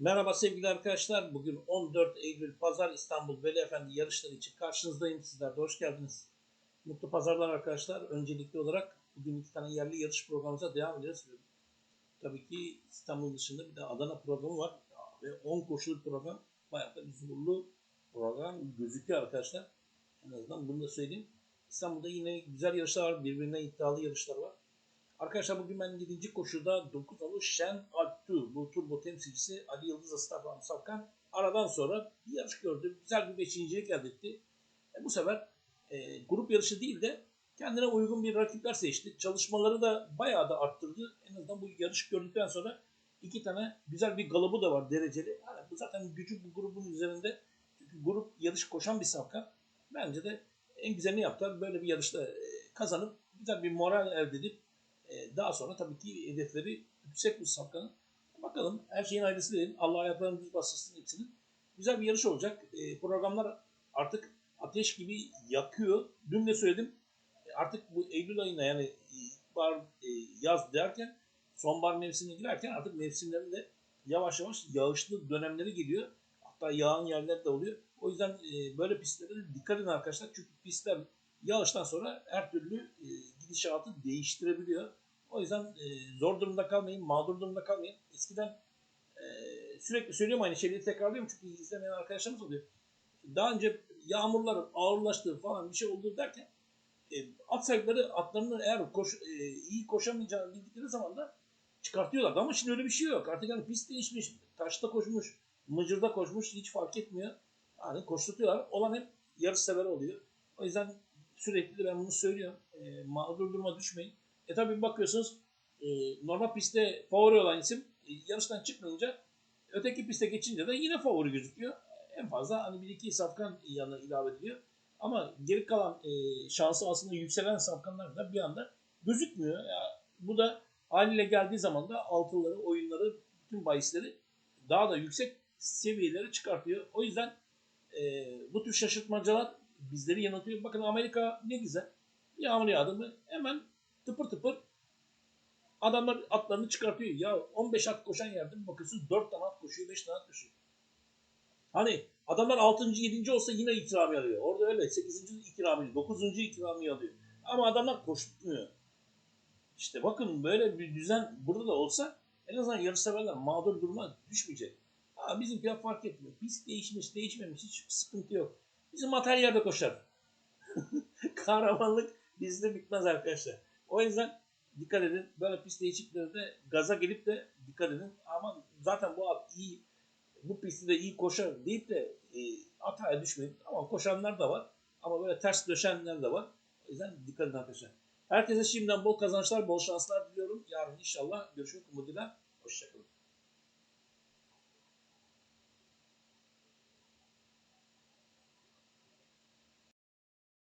Merhaba sevgili arkadaşlar. Bugün 14 Eylül Pazar İstanbul Veli Efendi yarışları için karşınızdayım. Sizler de hoş geldiniz. Mutlu pazarlar arkadaşlar. Öncelikli olarak bugün iki tane yerli yarış programımıza devam ediyoruz. Tabii ki İstanbul dışında bir de Adana programı var. Ve 10 koşuluk program. Bayağı da bir zorlu program gözüküyor arkadaşlar. En azından bunu da söyleyeyim. İstanbul'da yine güzel yarışlar var. Birbirine iddialı yarışlar var. Arkadaşlar bugün ben 7. koşuda 9 alı Şen Bu turbo temsilcisi Ali Yıldız Stefan Savkan aradan sonra bir yarış gördü. Güzel bir beşincilik elde etti. E, bu sefer e, grup yarışı değil de kendine uygun bir rakipler seçti. Çalışmaları da bayağı da arttırdı. En azından bu yarış gördükten sonra iki tane güzel bir galıbı da var dereceli. Yani bu zaten gücü bu grubun üzerinde. Çünkü grup yarış koşan bir Savkan. Bence de en güzelini yaptılar. Böyle bir yarışta e, kazanıp güzel bir moral elde edip ee, daha sonra tabii ki hedefleri yüksek bu safkanın. Bakalım her şeyin ayrısı değil. Allah ayaklarını düz bastırsın hepsinin. Güzel bir yarış olacak. Ee, programlar artık ateş gibi yakıyor. Dün de söyledim. E, Artık bu Eylül ayına yani bar e, yaz derken sonbahar mevsimine girerken artık mevsimlerin de yavaş yavaş yağışlı dönemleri geliyor. Hatta yağan yerler de oluyor. O yüzden e, böyle pistlere de dikkat edin arkadaşlar. Çünkü pistler yağıştan sonra her türlü e, gidişatı değiştirebiliyor. O yüzden e, zor durumda kalmayın, mağdur durumda kalmayın. Eskiden e, sürekli söylüyorum aynı şeyleri tekrarlıyorum çünkü izlemeyen arkadaşlarımız oluyor. Daha önce yağmurların ağırlaştığı falan bir şey oldu derken e, at sahipleri atlarını eğer koş, e, iyi koşamayacağını bildikleri zaman da çıkartıyorlardı. Ama şimdi öyle bir şey yok. Artık yani pist değişmiş, taşta koşmuş, mıcırda koşmuş hiç fark etmiyor. Yani koşturuyorlar. Olan hep yarış sever oluyor. O yüzden sürekli de ben bunu söylüyorum. E, mağdur duruma düşmeyin. E tabi bakıyorsunuz e, normal pistte favori olan isim e, yarıştan çıkmayınca öteki piste geçince de yine favori gözüküyor. En fazla hani bir iki safkan yanına ilave ediliyor. Ama geri kalan e, şansı aslında yükselen safkanlar da bir anda gözükmüyor. Ya, bu da haliyle geldiği zaman da altıları, oyunları, bütün bahisleri daha da yüksek seviyelere çıkartıyor. O yüzden e, bu tür şaşırtmacalar bizleri yanıltıyor. Bakın Amerika ne güzel. Yağmur yağdı mı hemen tıpır tıpır adamlar atlarını çıkartıyor. Ya 15 at koşan yerde bir bakıyorsun 4 tane at koşuyor, 5 tane at koşuyor. Hani adamlar 6. 7. olsa yine ikramiye alıyor. Orada öyle 8. ikramiye, 9. ikramiye alıyor. Ama adamlar koşturmuyor. İşte bakın böyle bir düzen burada da olsa en azından yarışseverler mağdur duruma düşmeyecek. Ha, bizimkiler fark etmiyor. Pist değişmiş, değişmemiş hiç sıkıntı yok. Bizim at her yerde koşar. Kahramanlık bizde bitmez arkadaşlar. O yüzden dikkat edin. Böyle pist değişikliklerinde gaza gelip de dikkat edin. Ama zaten bu at iyi, bu pistte de iyi koşar deyip de e, hataya düşmeyin. Ama koşanlar da var. Ama böyle ters döşenler de var. O yüzden dikkat edin arkadaşlar. Herkese şimdiden bol kazançlar, bol şanslar diliyorum. Yarın inşallah görüşmek umuduyla.